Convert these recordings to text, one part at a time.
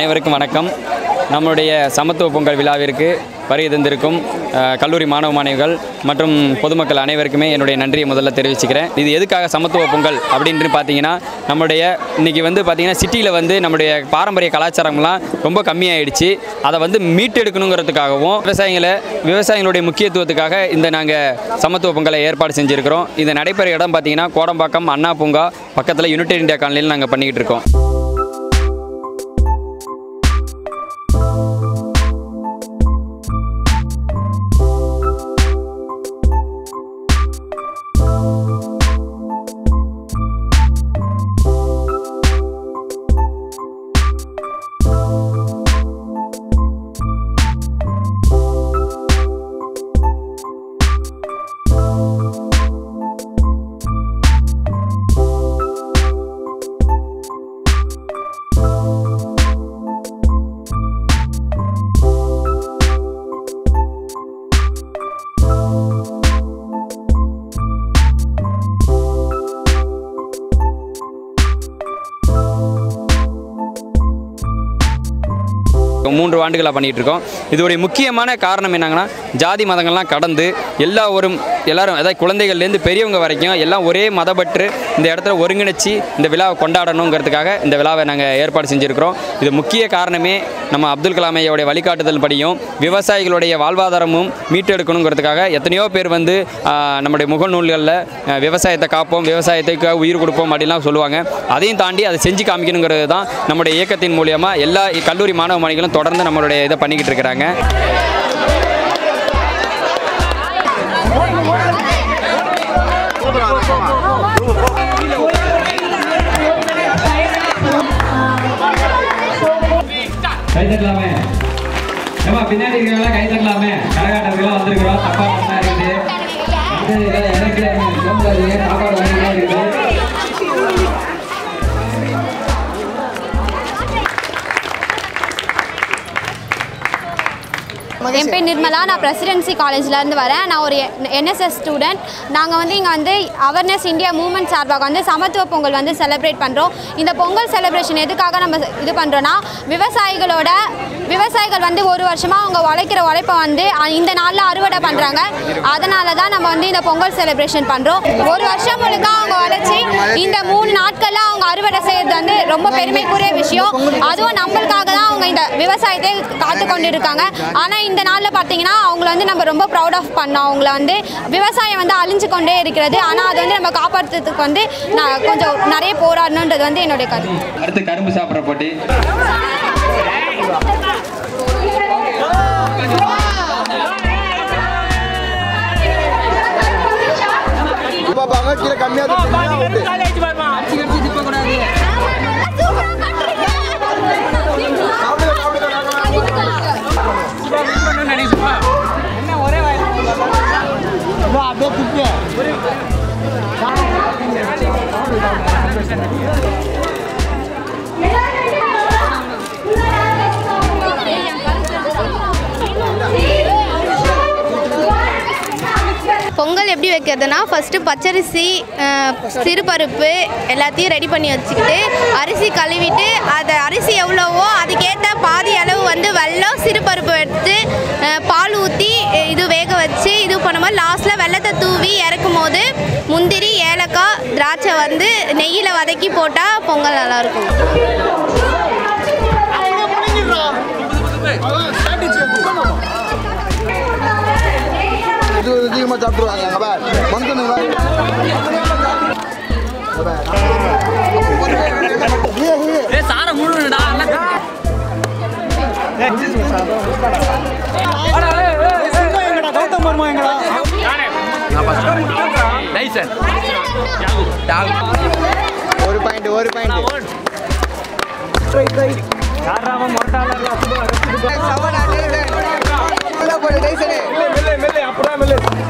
அனைவருக்கும் வணக்கம். நம்முடைய சமத்துவ பொங்கல் விழாவிற்கு வருகை தந்திருக்கும் கல்லூரி மாணவ மாணவிகள் மற்றும் பொதுமக்கள் அனைவருக்குமே என்னுடைய நன்றியை முதல்ல தெரிவிச்சுக்கிறேன். இது எதுக்காக சமத்துவ பொங்கல் அப்படின்ட்டு பார்த்தீங்கன்னா நம்முடைய இன்றைக்கி வந்து பார்த்திங்கன்னா சிட்டியில் வந்து நம்முடைய பாரம்பரிய கலாச்சாரம்லாம் ரொம்ப கம்மியாயிடுச்சு. அதை வந்து மீட்டெடுக்கணுங்கிறதுக்காகவும் விவசாயிகளை விவசாயிகளுடைய முக்கியத்துவத்துக்காக இந்த நாங்கள் சமத்துவ பொங்கலை ஏற்பாடு செஞ்சுருக்கிறோம். இது நடைபெற இடம் பார்த்தீங்கன்னா கோடம்பாக்கம் அண்ணா பூங்கா பக்கத்தில் யுனைடெட் இந்தியா காலனியில் நாங்கள் பண்ணிக்கிட்டு இருக்கோம். மூன்று ஆண்டுகளாக பண்ணிகிட்டு இருக்கோம் இதோடைய முக்கியமான காரணம் என்னங்கன்னா ஜாதி மதங்கள்லாம் கடந்து எல்லா ஒரு எல்லாரும் அதாவது குழந்தைகள்லேருந்து பெரியவங்க வரைக்கும் எல்லாம் ஒரே மதப்பற்று இந்த இடத்துல ஒருங்கிணைச்சி இந்த விழாவை கொண்டாடணுங்கிறதுக்காக இந்த விழாவை நாங்கள் ஏற்பாடு செஞ்சுருக்கிறோம். இது முக்கிய காரணமே நம்ம அப்துல் கலாமையோடைய வழிகாட்டுதல் படியும் விவசாயிகளுடைய வாழ்வாதாரமும் மீட்டெடுக்கணுங்கிறதுக்காக எத்தனையோ பேர் வந்து நம்முடைய முகநூல்களில் நூல்களில் விவசாயத்தை காப்போம் விவசாயத்துக்கு உயிர் கொடுப்போம் அப்படின்லாம் சொல்லுவாங்க. அதையும் தாண்டி அதை செஞ்சு காமிக்கணுங்கிறது தான் நம்முடைய இயக்கத்தின் மூலியமாக எல்லா கல்லூரி மாணவ மாணவிகளும் தொடர்ந்து நம்மளுடைய இதை பண்ணிக்கிட்டு இருக்கிறாங்க. கை தட்டலாமே. ஏமா பின்னாடி இருக்கிறவங்க கை தட்டலாமே. கரகாட்டத்துக்குலாம் வந்திருக்கிறோம். தப்பா பண்ணா இருக்குது எனக்கு சாப்பாடு வாங்கிக்கலாம் இருக்கு என் பேர் நிர்மலா. நான் பிரசிடென்சி காலேஜ்லேருந்து வரேன். நான் ஒரு என்எஸ்எஸ் ஸ்டூடெண்ட் நாங்கள் வந்து இங்கே வந்து அவேர்னஸ் இந்தியா மூவ்மெண்ட் சார்பாக வந்து சமத்துவ பொங்கல் வந்து செலிப்ரேட் பண்ணுறோம் இந்த பொங்கல் செலிப்ரேஷன் எதுக்காக நம்ம இது பண்ணுறோன்னா விவசாயிகளோட விவசாயிகள் வந்து ஒரு வருஷமாக அவங்க உழைக்கிற உழைப்பை வந்து இந்த நாளில் அறுவடை பண்ணுறாங்க அதனால தான் நம்ம வந்து இந்த பொங்கல் செலிப்ரேஷன் பண்ணுறோம் ஒரு வருஷம் முழுக்க அவங்க உழைச்சி இந்த மூணு நாட்களில் அவங்க அறுவடை செய்கிறது வந்து ரொம்ப பெருமைக்குரிய விஷயம். அதுவும் நம்மளுக்காக தான் அவங்க இந்த விவசாயத்தை காத்து கொண்டு இருக்காங்க ஆனால் இந்த நாளில் பார்த்தீங்கன்னா அவங்கள வந்து நம்ம ரொம்ப ப்ரௌட் ஆஃப் பண்ணோம். அவங்கள வந்து விவசாயம் வந்து அழிஞ்சு கொண்டே இருக்கிறது. ஆனால் அது வந்து நம்ம காப்பாற்றுறதுக்கு வந்து நான் கொஞ்சம் நிறைய போராடணுன்றது வந்து என்னுடைய கருத்து. அடுத்து கரும்பு சாப்பிட்ற போட்டி. பாப்பாங்க கீழே கம்மியாக பொங்கல் எப்படி வைக்கிறதுனா ஃபஸ்ட்டு பச்சரிசி சிறுபருப்பு எல்லாத்தையும் ரெடி பண்ணி வச்சுக்கிட்டு அரிசி கழுவிட்டு அதை அரிசி எவ்வளவோ அதுக்கேற்ற பாதி அளவு வந்து வெள்ளம் சிறுபருப்பு எடுத்து பால் ஊற்றி இது வேக வச்சு இது பண்ணும்போது லாஸ்ட்டில் வெள்ளத்தை தூவி இறக்கும் போது முந்திரி ஏலக்காய் திராட்சை வந்து நெய்யில் வதக்கி போட்டால் பொங்கல் நல்லாயிருக்கும் எல்லாம் சாப்பிட்ருவாங்க அங்கே பார் முழுடா கௌதம் வர்மா ஒரு பாயிண்ட் ஒரு பாயிண்ட் யாராவும் மொட்டாளர் அசுபா அசுபா சவன் அடே மெல்ல மெல்ல அப்படியே மெல்ல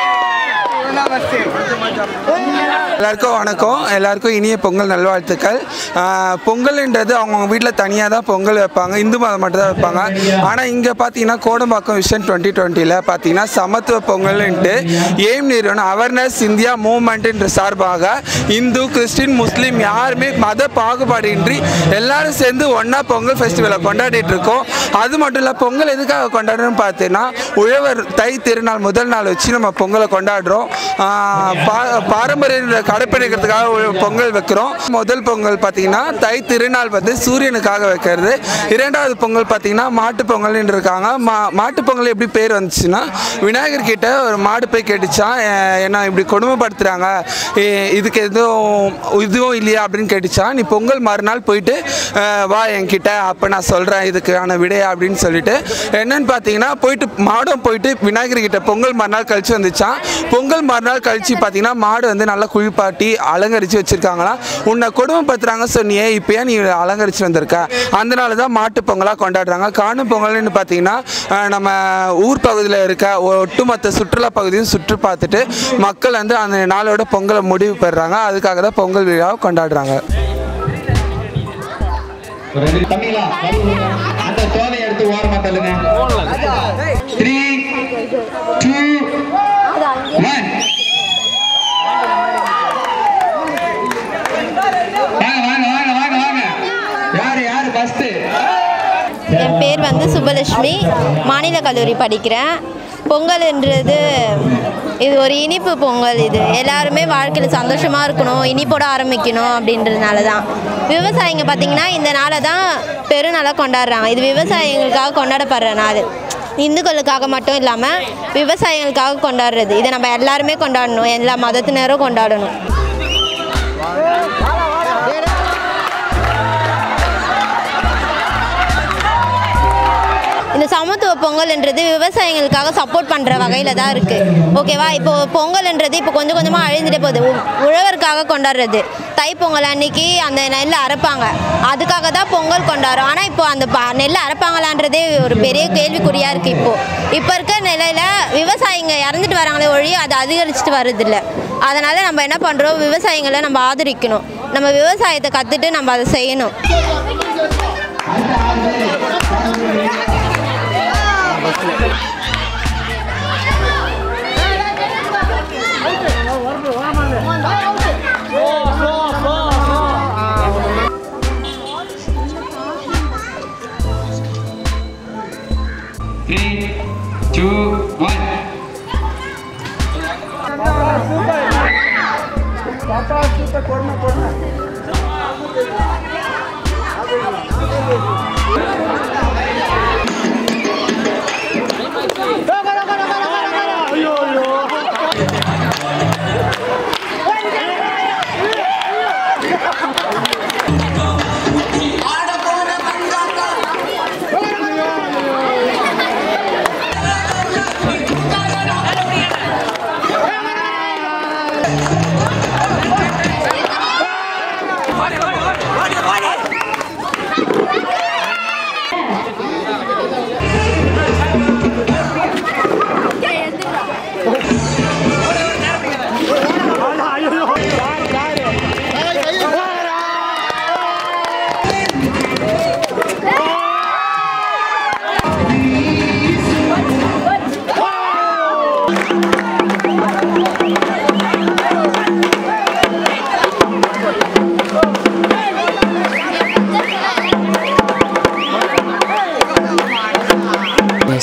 எல்லாருக்கும் வணக்கம். எல்லாருக்கும் இனிய பொங்கல் நல்வாழ்த்துக்கள். பொங்கல்ன்றது அவங்கவுங்க வீட்டில் தனியாக தான் பொங்கல் வைப்பாங்க. இந்து மதம் மட்டும் தான் வைப்பாங்க. ஆனால் இங்கே பார்த்தீங்கன்னா கோடம்பாக்கம் விஷன் டுவெண்ட்டி டுவெண்ட்டியில் பார்த்தீங்கன்னா சமத்துவ பொங்கல்ன்ட்டு எய்ம் நிறுவனம் அவேர்னஸ் இந்தியா மூவ்மெண்ட்ன்ற சார்பாக இந்து கிறிஸ்டின் முஸ்லீம் யாருமே மத பாகுபாடின்றி எல்லாரும் சேர்ந்து ஒன்றா பொங்கல் ஃபெஸ்டிவலை கொண்டாடிட்டு இருக்கோம் அது மட்டும் இல்லை பொங்கல் எதுக்காக கொண்டாடுறோம்னு பார்த்தீங்கன்னா உழவர் தை திருநாள் முதல் நாள் வச்சு நம்ம பொங்கலை கொண்டாடுறோம். பாரம்பரிய கடைப்பிடிக்கிறதுக்காக ஒரு பொங்கல் வைக்கிறோம். முதல் பொங்கல் பார்த்தீங்கன்னா தை திருநாள் வந்து சூரியனுக்காக வைக்கிறது. இரண்டாவது பொங்கல் பார்த்தீங்கன்னா மாட்டு பொங்கல்னு இருக்காங்க. மா மாட்டு பொங்கல் எப்படி பேர் வந்துச்சுன்னா விநாயகர் கிட்ட ஒரு மாடு போய் கேட்டுச்சான் என்ன இப்படி கொடுமைப்படுத்துகிறாங்க இதுக்கு எதுவும் இதுவும் இல்லையா? அப்படின்னு கேட்டுச்சான் நீ பொங்கல் மறுநாள் போயிட்டு வா என்கிட்ட அப்போ நான் சொல்கிறேன் இதுக்கான விடையா? அப்படின்னு சொல்லிட்டு என்னன்னு பார்த்தீங்கன்னா போயிட்டு மாடும் போயிட்டு விநாயகர் கிட்ட பொங்கல் மறுநாள் கழிச்சு வந்துச்சான் பொங்கல் மறுநாள் கழிச்சு பார்த்தீங்கன்னா மாடு வந்து நல்லா குளிப்பாட்டி அலங்கரித்து வச்சுருக்காங்களாம். உன்னை கொடுமைப்படுத்துறாங்க சொன்னியே இப்போ ஏன் நீ அலங்கரித்து வந்திருக்க. அதனால தான் மாட்டு பொங்கலாக கொண்டாடுறாங்க. காணும் பொங்கல்னு பார்த்தீங்கன்னா நம்ம ஊர் பகுதியில் இருக்க ஒட்டுமொத்த சுற்றுலா பகுதியும் சுற்றி பார்த்துட்டு மக்கள் வந்து அந்த நாளோட பொங்கலை முடிவு பெறுறாங்க. அதுக்காக தான் பொங்கல் விழாவை கொண்டாடுறாங்க. அந்த சோலை எடுத்து ஓரமா தள்ளுங்க த்ரீ டூ ஒன் வாங்க வாங்க வாங்க வாங்க வாங்க யாரு யாரு ஃபர்ஸ்ட் என் பேர் மகாலட்சுமி மாநில கல்லூரி படிக்கிறேன். பொங்கல்ன்றது இது ஒரு இனிப்பு பொங்கல் இது. எல்லாருமே வாழ்க்கையில் சந்தோஷமாக இருக்கணும் இனிப்போட ஆரம்பிக்கணும் அப்படின்றதுனால தான் விவசாயிங்க பார்த்திங்கன்னா இந்த நாளை தான் பெருநாளாக கொண்டாடுறாங்க. இது விவசாயிகளுக்காக கொண்டாடப்படுற நாள். இந்துக்களுக்காக மட்டும் இல்லாமல் விவசாயிகளுக்காக கொண்டாடுறது. இதை நம்ம எல்லாருமே கொண்டாடணும். எல்லா மதத்தினரும் கொண்டாடணும். இந்த சமத்துவ பொங்கல்ன்றது விவசாயிகளுக்காக சப்போர்ட் பண்ணுற வகையில் தான் இருக்குது ஓகேவா இப்போ பொங்கல்ன்றது இப்போ கொஞ்சம் கொஞ்சமாக அழிந்துட்டே போகுது. உழவருக்காக கொண்டாடுறது. தைப்பொங்கல் அன்னைக்கு அந்த நெல் அரைப்பாங்க. அதுக்காக தான் பொங்கல் கொண்டாடுறோம். ஆனால் இப்போ அந்த ப நெல் அரைப்பாங்களான்றதே ஒரு பெரிய கேள்விக்குறியாக இருக்குது இப்போது இப்போ இருக்க நிலையில் விவசாயிங்க இறந்துட்டு வராங்களே ஒழிய அது அதிகரிச்சுட்டு வருதில்ல அதனால் நம்ம என்ன பண்ணுறோம் விவசாயிகளை நம்ம ஆதரிக்கணும். நம்ம விவசாயத்தை கற்றுட்டு நம்ம அதை செய்யணும். Three, two, one. Papa, super, corner, corner.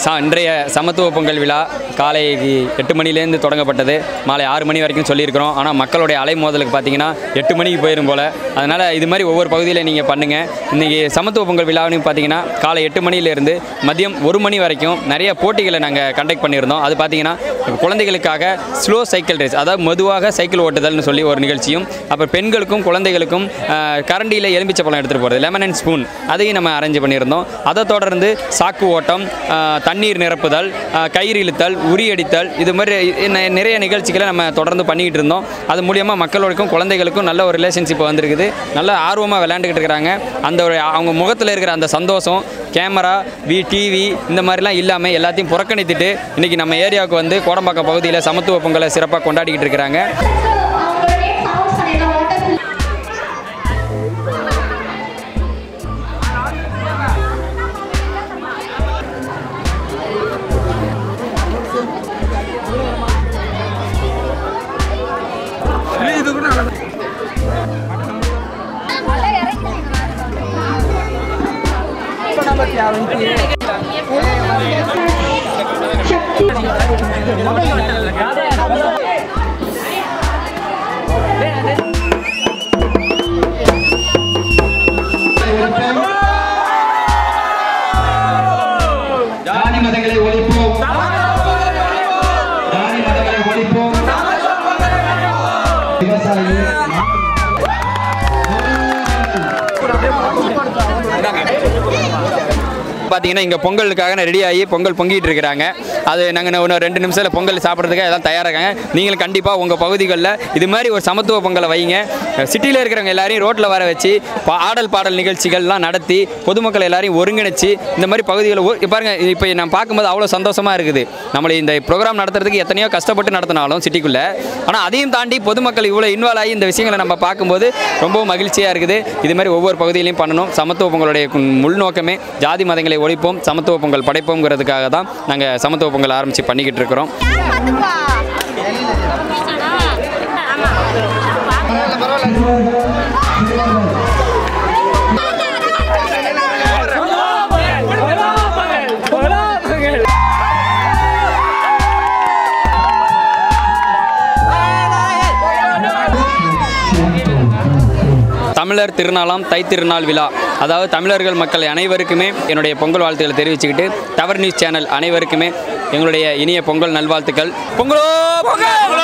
ச இன்றைய சமத்துவ பொங்கல் விழா. காலை எட்டு மணிலேருந்து தொடங்கப்பட்டது. மாலை ஆறு மணி வரைக்கும் சொல்லியிருக்கிறோம். ஆனால் மக்களுடைய அலைமோதலுக்கு பார்த்தீங்கன்னா எட்டு மணிக்கு போயிடும் போல். அதனால் இது மாதிரி ஒவ்வொரு பகுதியில் நீங்கள் பண்ணுங்கள் இன்றைக்கி சமத்துவ பொங்கல் விழாவுன்னு பார்த்தீங்கன்னா காலை எட்டு மணியிலேருந்து மதியம் ஒரு மணி வரைக்கும் நிறைய போட்டிகளை நாங்கள் கண்டக்ட் பண்ணியிருந்தோம். அது பார்த்தீங்கன்னா குழந்தைகளுக்காக ஸ்லோ சைக்கிள் ரேஸ் அதாவது மெதுவாக சைக்கிள் ஓட்டுதல்னு சொல்லி ஒரு நிகழ்ச்சியும் அப்புறம் பெண்களுக்கும் குழந்தைகளுக்கும் கரண்டியில் எலுமிச்சை பழம் எடுத்துகிட்டு போகிறது லெமன் அண்ட் ஸ்பூன் அதையும் நம்ம அரேஞ்ச் பண்ணியிருந்தோம். அதை தொடர்ந்து சாக்கு ஓட்டம் தண்ணீர் நிரப்புதல் கயிறு இழுத்தல் உரியடித்தல் இது மாதிரி நிறைய நிகழ்ச்சிகளை நம்ம தொடர்ந்து பண்ணிக்கிட்டு இருந்தோம். அது மூலியமாக மக்களுக்கும் குழந்தைகளுக்கும் நல்ல ஒரு ரிலேஷன்ஷிப் வந்திருக்குது. நல்ல ஆர்வமாக விளையாண்டுக்கிட்டு இருக்கிறாங்க அந்த ஒரு அவங்க முகத்தில் இருக்கிற அந்த சந்தோஷம் கேமரா வி டிவி இந்த மாதிரிலாம் இல்லாமல் எல்லாத்தையும் புறக்கணித்துட்டு இன்றைக்கி நம்ம ஏரியாவுக்கு வந்து கோடம்பாக்கம் பகுதியில் சமத்துவ பொங்கலை சிறப்பாக கொண்டாடிக்கிட்டு இருக்கிறாங்க. ஜாதி பார்த்தீங்கன்னா இங்கே பொங்கலுக்காக ரெடி ஆகி பொங்கல் பொங்கிட்டு இருக்கிறாங்க. அது நாங்கள் இன்னும் ரெண்டு நிமிஷத்தில் பொங்கல் சாப்பிட்றதுக்காக எல்லாம் தயாராக நீங்களும் கண்டிப்பாக உங்கள் பகுதிகளில் இது மாதிரி ஒரு சமத்துவ பொங்கலை வைங்க. சிட்டியில் இருக்கிறவங்க எல்லாரையும் ரோட்டில் வர வச்சு ஆடல் பாடல் நிகழ்ச்சிகள்லாம் நடத்தி பொதுமக்கள் எல்லாரையும் ஒருங்கிணைச்சு இந்த மாதிரி பகுதிகளை பாருங்க இப்போ நான் பார்க்கும்போது அவ்வளோ சந்தோஷமாக இருக்குது. நம்மளை இந்த ப்ரோக்ராம் நடத்துறதுக்கு எத்தனையோ கஷ்டப்பட்டு நடத்தினாலும் சிட்டிக்குள்ளே. ஆனால் அதையும் தாண்டி பொதுமக்கள் இவ்வளோ இன்வால்வ் ஆகி இந்த விஷயங்களை நம்ம பார்க்கும்போது ரொம்பவும் மகிழ்ச்சியாக இருக்குது. இது மாதிரி ஒவ்வொரு பகுதியிலையும் பண்ணணும். சமத்துவ பொங்கலுடைய கு- உள்நோக்கமே ஜாதி மதங்களை ஒழிப்போம் சமத்துவ பொங்கல் படைப்போங்கிறதுக்காக தான் நாங்கள் சமத்துவ பொங்கல் ஆரம்பித்து பண்ணிக்கிட்டு இருக்கிறோம். தமிழர் திருநாளாம் தை திருநாள் விழா. அதாவது தமிழர்கள் மக்கள் அனைவருக்குமே என்னுடைய பொங்கல் வாழ்த்துக்களை தெரிவிச்சுக்கிட்டு டவர் நியூஸ் சேனல் அனைவருக்குமே எங்களுடைய இனிய பொங்கல் நல்வாழ்த்துக்கள். பொங்கலோ Pongal!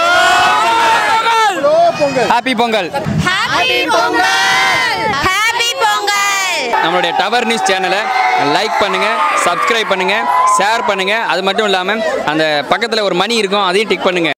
Happy Pongal! Happy Pongal! Happy Pongal! நம்மளுடைய டவர் நியூஸ் சேனலை லைக் பண்ணுங்க சப்ஸ்கிரைப் பண்ணுங்க ஷேர் பண்ணுங்க. அது மட்டும் இல்லாமல் அந்த பக்கத்தில் ஒரு மணி இருக்கும் அதையும் டிக் பண்ணுங்க.